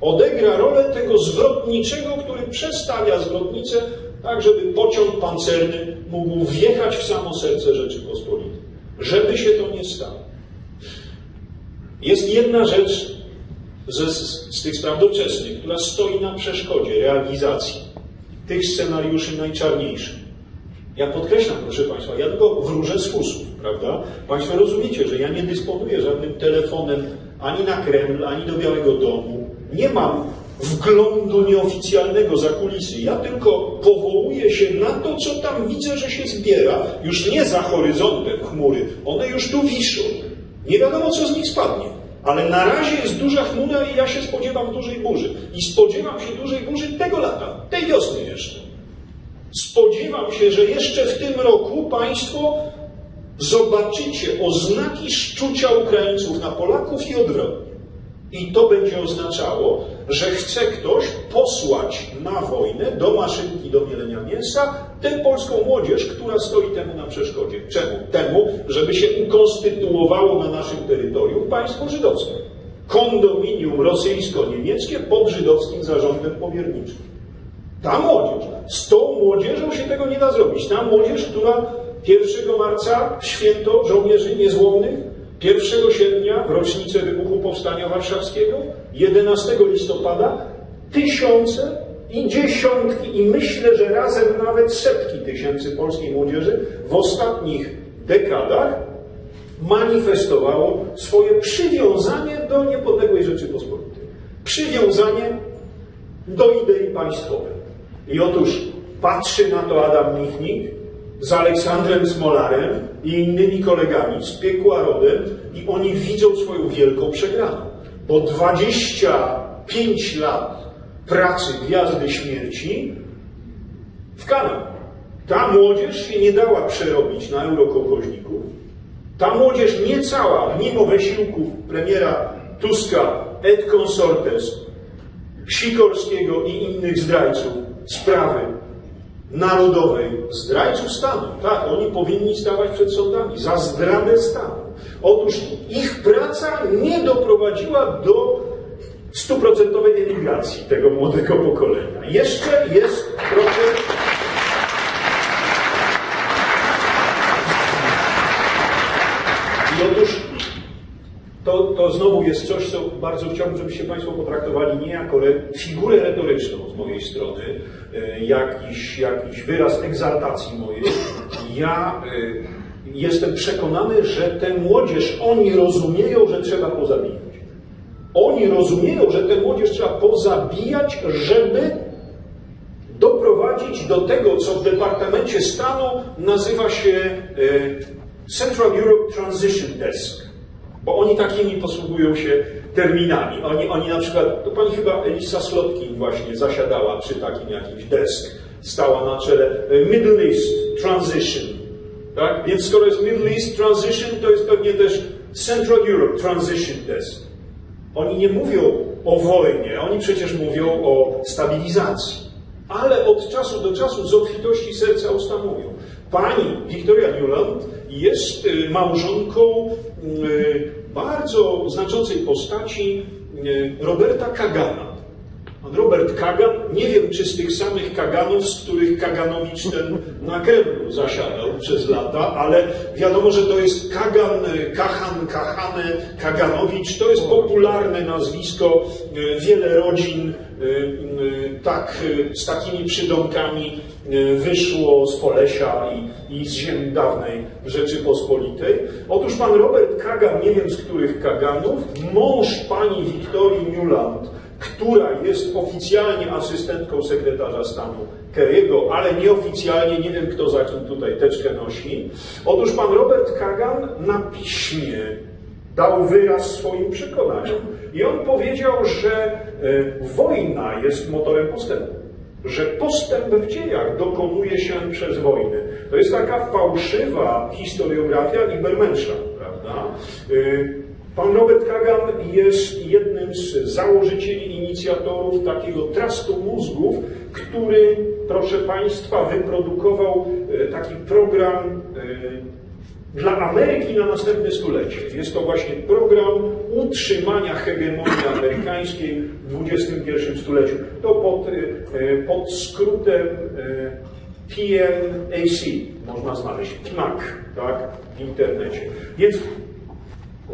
Odegra rolę tego zwrotniczego, który przestawia zwrotnicę tak, żeby pociąg pancerny mógł wjechać w samo serce Rzeczypospolitej. Żeby się to nie stało. Jest jedna rzecz ze, z tych spraw doczesnych, która stoi na przeszkodzie realizacji tych scenariuszy najczarniejszych. Ja podkreślam, proszę Państwa, ja tylko wróżę z fusów, prawda? Państwo rozumiecie, że ja nie dysponuję żadnym telefonem ani na Kreml, ani do Białego Domu. Nie mam wglądu nieoficjalnego za kulisy. Ja tylko powołuję się na to, co tam widzę, że się zbiera, już nie za horyzontem chmury. One już tu wiszą. Nie wiadomo, co z nich spadnie. Ale na razie jest duża chmura i ja się spodziewam dużej burzy. I spodziewam się dużej burzy tego lata, tej wiosny jeszcze. Spodziewam się, że jeszcze w tym roku Państwo zobaczycie oznaki szczucia Ukraińców na Polaków i odwrotnie. I to będzie oznaczało, że chce ktoś posłać na wojnę do maszynki do mielenia mięsa tę polską młodzież, która stoi temu na przeszkodzie. Czemu? Temu, żeby się ukonstytuowało na naszym terytorium państwo żydowskie. Kondominium rosyjsko-niemieckie pod żydowskim zarządem powierniczym. Ta młodzież, z tą młodzieżą się tego nie da zrobić. Ta młodzież, która 1 marca, święto żołnierzy niezłomnych, 1 sierpnia, w rocznicę wybuchu Powstania Warszawskiego, 11 listopada, tysiące i dziesiątki, i myślę, że razem nawet setki tysięcy polskiej młodzieży w ostatnich dekadach manifestowało swoje przywiązanie do niepodległej Rzeczypospolitej. Przywiązanie do idei państwowej. I otóż patrzy na to Adam Michnik z Aleksandrem Smolarem i innymi kolegami z piekła rodem i oni widzą swoją wielką przegraną. Bo 25 lat pracy Gwiazdy Śmierci w kanał. Ta młodzież się nie dała przerobić na eurokołchoźników. Ta młodzież nie cała, mimo wysiłków premiera Tuska, et consortes, Sikorskiego i innych zdrajców sprawy narodowej, zdrajców stanu. Tak, oni powinni stawać przed sądami za zdradę stanu. Otóż ich praca nie doprowadziła do stuprocentowej emigracji tego młodego pokolenia. Jeszcze jest proces. I otóż to, to znowu jest coś, co bardzo chciałbym, żebyście Państwo potraktowali nie jako re, figurę retoryczną z mojej strony, e, jakiś, jakiś wyraz egzaltacji mojej. Ja e, jestem przekonany, że tę młodzież, oni rozumieją, że trzeba pozabijać. Oni rozumieją, że tę młodzież trzeba pozabijać, żeby doprowadzić do tego, co w Departamencie Stanu nazywa się e, Central Europe Transition Desk bo oni takimi posługują się terminami. Oni, oni na przykład, to pani chyba Elisa Slotkin właśnie zasiadała przy takim jakimś desk, stała na czele e, Middle East Transition. Tak? Więc skoro jest Middle East Transition, to jest pewnie też Central Europe Transition Desk. Oni nie mówią o wojnie, oni przecież mówią o stabilizacji. Ale od czasu do czasu z obfitości serca usta mówią. Pani Victoria Newland jest y, małżonką y, bardzo znaczącej postaci y, Roberta Kagana. Pan Robert Kagan, nie wiem czy z tych samych Kaganów, z których Kaganowicz ten na Kremlu zasiadał przez lata, ale wiadomo, że to jest Kagan, Kachan, Kachane, Kaganowicz. To jest popularne nazwisko. Wiele rodzin tak, z takimi przydomkami wyszło z Polesia i, i z ziemi dawnej Rzeczypospolitej. Otóż pan Robert Kagan, nie wiem z których Kaganów, mąż pani Wiktorii Newland, która jest oficjalnie asystentką sekretarza stanu Kerry'ego, ale nieoficjalnie, nie wiem kto za kim tutaj teczkę nosi. Otóż pan Robert Kagan na piśmie dał wyraz swoim przekonaniom. I on powiedział, że e, wojna jest motorem postępu. Że postęp w dziejach dokonuje się przez wojny. To jest taka fałszywa historiografia Libermensza, prawda? E, Pan Robert Kagan jest jednym z założycieli, inicjatorów takiego trastu mózgów, który, proszę Państwa, wyprodukował e, taki program dla Ameryki na następne stulecie. Jest to właśnie program utrzymania hegemonii amerykańskiej w XXI stuleciu. To pod, e, pod skrótem e, PNAC można znaleźć, PNAC, tak, w internecie. Więc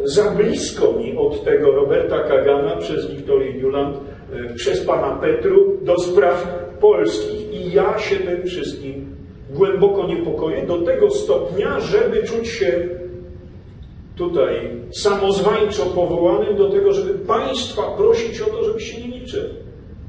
za blisko mi od tego Roberta Kagana przez Wiktorię Newland, e, przez pana Petru do spraw polskich. I ja się tym wszystkim głęboko niepokoję do tego stopnia, żeby czuć się tutaj samozwańczo powołanym do tego, żeby państwa prosić o to, żebyście nie milczeli.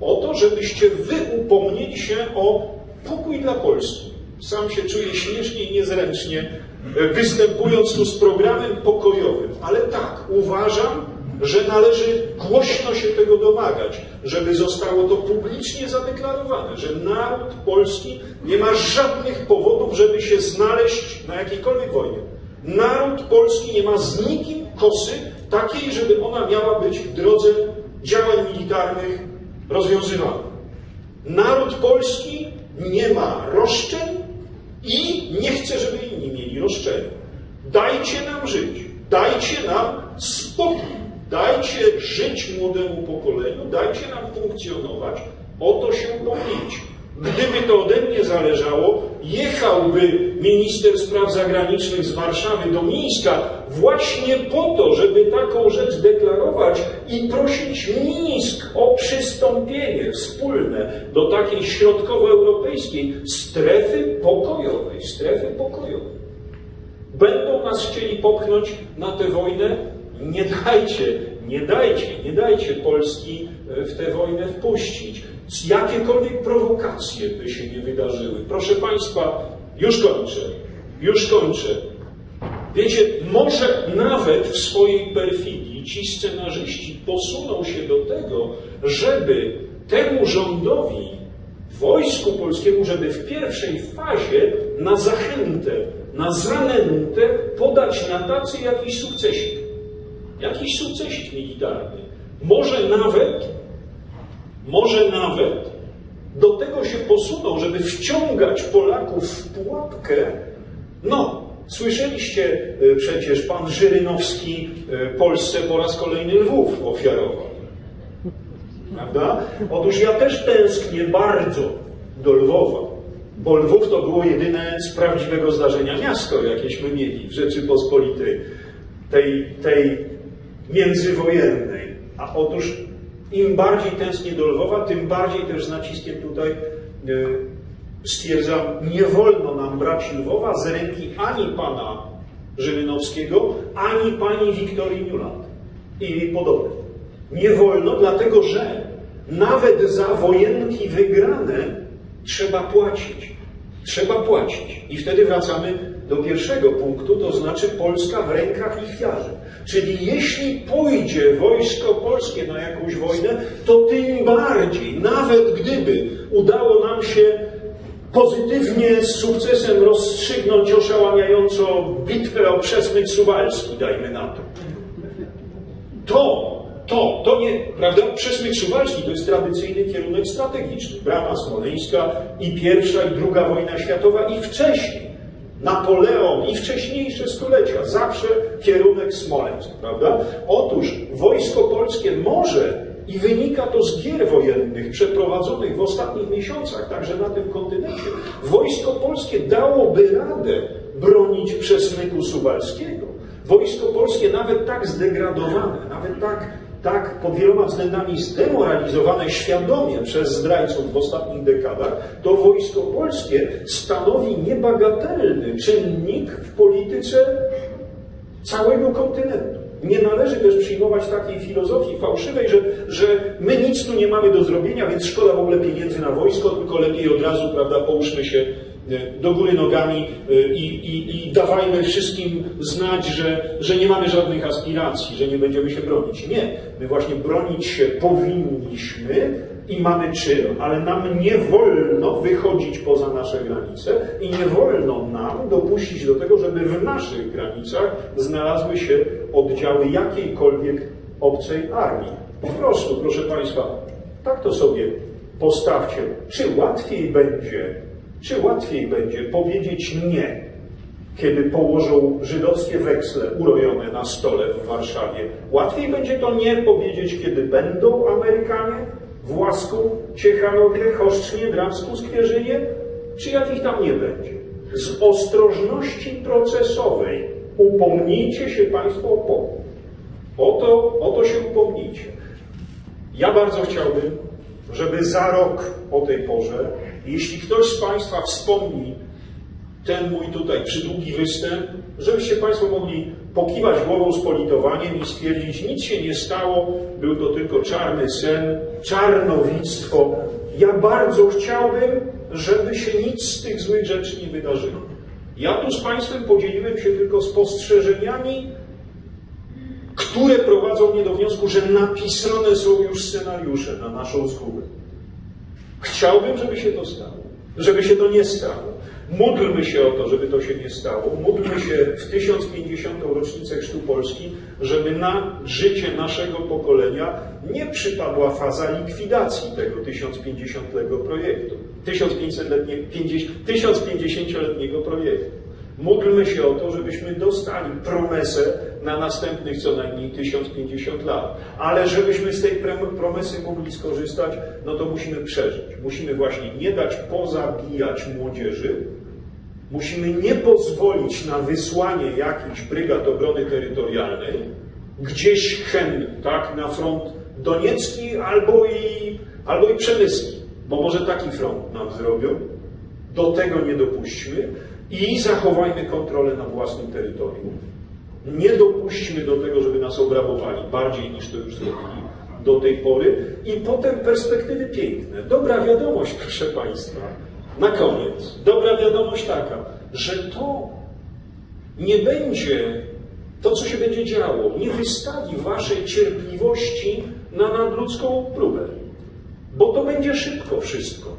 O to, żebyście wy upomnieli się o pokój dla Polski. Sam się czuję śmiesznie i niezręcznie, e, występując tu z programem pokojowym. Ale tak, uważam, że należy głośno się tego domagać, żeby zostało to publicznie zadeklarowane, że naród polski nie ma żadnych powodów, żeby się znaleźć na jakiejkolwiek wojnie. Naród polski nie ma z nikim kosy takiej, żeby ona miała być w drodze działań militarnych rozwiązywana. Naród polski nie ma roszczeń i nie chce, żeby inni mieli roszczenia. Dajcie nam żyć, dajcie nam spokój, dajcie żyć młodemu pokoleniu, dajcie nam funkcjonować, o to się pomylić. Gdyby to ode mnie zależało, jechałby minister spraw zagranicznych z Warszawy do Mińska właśnie po to, żeby taką rzecz deklarować i prosić Mińsk o przystąpienie wspólne do takiej środkowoeuropejskiej strefy pokojowej, strefy pokojowej. Będą nas chcieli popchnąć na tę wojnę? Nie dajcie, nie dajcie, nie dajcie Polski e, w tę wojnę wpuścić jakiekolwiek prowokacje by się nie wydarzyły. Proszę Państwa, już kończę, już kończę. Wiecie, może nawet w swojej perfidii ci scenarzyści posuną się do tego, żeby temu rządowi, wojsku polskiemu, żeby w pierwszej fazie na zachętę, na zanętę podać na tacy jakiś sukcesik. Jakiś sukcesik militarny. Może nawet może nawet do tego się posuną, żeby wciągać Polaków w pułapkę. No, słyszeliście e, przecież, pan Żyrynowski e, Polsce po raz kolejny Lwów ofiarował. Prawda? Otóż ja też tęsknię bardzo do Lwowa, bo Lwów to było jedyne z prawdziwego zdarzenia miasto, jakieśmy mieli w Rzeczypospolitej, tej, tej międzywojennej. A otóż im bardziej tęsknię do Lwowa, tym bardziej też z naciskiem tutaj e, stwierdzam, nie wolno nam brać Lwowa z ręki ani pana Żyrynowskiego, ani pani Wiktorii Newland i podobnych. Nie wolno, dlatego że nawet za wojenki wygrane trzeba płacić. Trzeba płacić. I wtedy wracamy do pierwszego punktu, to znaczy Polska w rękach lichwiarzy. Czyli jeśli pójdzie wojsko polskie na jakąś wojnę, to tym bardziej, nawet gdyby udało nam się pozytywnie z sukcesem rozstrzygnąć oszałamiająco bitwę o Przesmyk Suwalski, dajmy na to. To, to, to nie, prawda? Przesmyk Suwalski to jest tradycyjny kierunek strategiczny. Brama Smoleńska i pierwsza i druga wojna światowa i wcześniej. Napoleon i wcześniejsze stulecia, zawsze kierunek Smoleńsk, prawda? Otóż wojsko polskie może i wynika to z gier wojennych przeprowadzonych w ostatnich miesiącach, także na tym kontynencie. Wojsko polskie dałoby radę bronić przesmyku suwalskiego. Wojsko polskie nawet tak zdegradowane, nawet tak tak pod wieloma względami zdemoralizowane świadomie przez zdrajców w ostatnich dekadach, to wojsko polskie stanowi niebagatelny czynnik w polityce całego kontynentu. Nie należy też przyjmować takiej filozofii fałszywej, że, że my nic tu nie mamy do zrobienia, więc szkoda w ogóle pieniędzy na wojsko, tylko lepiej od razu, prawda, połóżmy się do góry nogami e, i, i, i dawajmy wszystkim znać, że, że nie mamy żadnych aspiracji, że nie będziemy się bronić. Nie, my właśnie bronić się powinniśmy i mamy czym, ale nam nie wolno wychodzić poza nasze granice i nie wolno nam dopuścić do tego, żeby w naszych granicach znalazły się oddziały jakiejkolwiek obcej armii. Po prostu, proszę Państwa, tak to sobie postawcie. Czy łatwiej będzie czy łatwiej będzie powiedzieć nie kiedy położą żydowskie weksle urojone na stole w Warszawie. Łatwiej będzie to nie powiedzieć, kiedy będą Amerykanie w Łasku, Ciechanowie, Choszcznie, Drawsku, Skwierzynie, czy jak ich tam nie będzie. Z ostrożności procesowej upomnijcie się Państwo o pokój. O to, o to się upomnijcie. Ja bardzo chciałbym, żeby za rok o tej porze, jeśli ktoś z Państwa wspomni ten mój tutaj przydługi występ, żebyście Państwo mogli pokiwać głową z politowaniem i stwierdzić, nic się nie stało, był to tylko czarny sen, czarnowictwo. Ja bardzo chciałbym, żeby się nic z tych złych rzeczy nie wydarzyło. Ja tu z Państwem podzieliłem się tylko spostrzeżeniami, które prowadzą mnie do wniosku, że napisane są już scenariusze na naszą zgubę. Chciałbym, żeby się to stało, żeby się to nie stało. Módlmy się o to, żeby to się nie stało. Módlmy się w 1050. rocznicę Chrztu Polski, żeby na życie naszego pokolenia nie przypadła faza likwidacji tego 1050-letniego projektu, 1050-letniego projektu. Módlmy się o to, żebyśmy dostali promesę na następnych co najmniej 1050 lat. Ale żebyśmy z tej promesy mogli skorzystać, no to musimy przeżyć. Musimy właśnie nie dać pozabijać młodzieży, musimy nie pozwolić na wysłanie jakichś brygad obrony terytorialnej gdzieś hen, tak, na front doniecki albo i, albo i przemyski, bo może taki front nam zrobią. Do tego nie dopuśćmy i zachowajmy kontrolę nad własnym terytorium. Nie dopuśćmy do tego, żeby nas obrabowali bardziej niż to już zrobili do tej pory. I potem perspektywy piękne. Dobra wiadomość, proszę Państwa. Na koniec. Dobra wiadomość taka, że to nie będzie, to co się będzie działo, nie wystawi Waszej cierpliwości na nadludzką próbę. Bo to będzie szybko wszystko.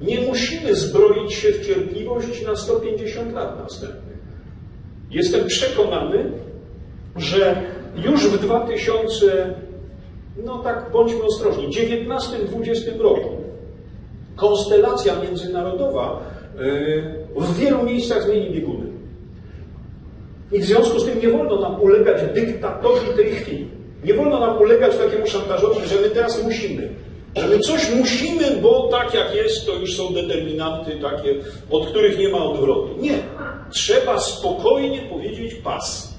Nie musimy zbroić się w cierpliwość na 150 lat następnych. Jestem przekonany, że już w 2000, no tak bądźmy ostrożni, 19-20 roku konstelacja międzynarodowa yy, w wielu miejscach zmieni bieguny. I w związku z tym nie wolno nam ulegać dyktatowi tej chwili. Nie wolno nam ulegać takiemu szantażowi, że my teraz musimy. Że my coś musimy, bo tak jak jest, to już są determinanty takie, od których nie ma odwrotu. Nie. Trzeba spokojnie powiedzieć pas.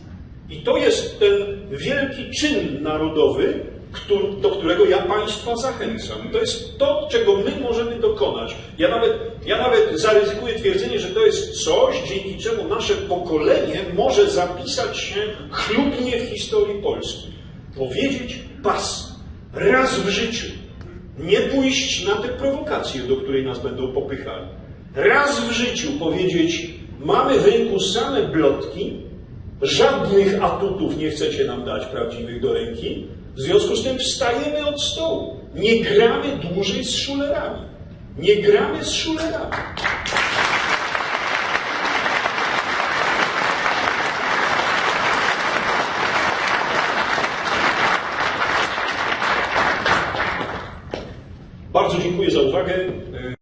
I to jest ten wielki czyn narodowy, do którego ja Państwa zachęcam. To jest to, czego my możemy dokonać. Ja nawet, ja nawet zaryzykuję twierdzenie, że to jest coś, dzięki czemu nasze pokolenie może zapisać się chlubnie w historii Polski. Powiedzieć pas. Raz w życiu. Nie pójść na tę prowokację, do której nas będą popychali. Raz w życiu powiedzieć, mamy w rynku same blotki, żadnych atutów nie chcecie nam dać prawdziwych do ręki, w związku z tym wstajemy od stołu. Nie gramy dłużej z szulerami. Nie gramy z szulerami. Bardzo dziękuję za uwagę.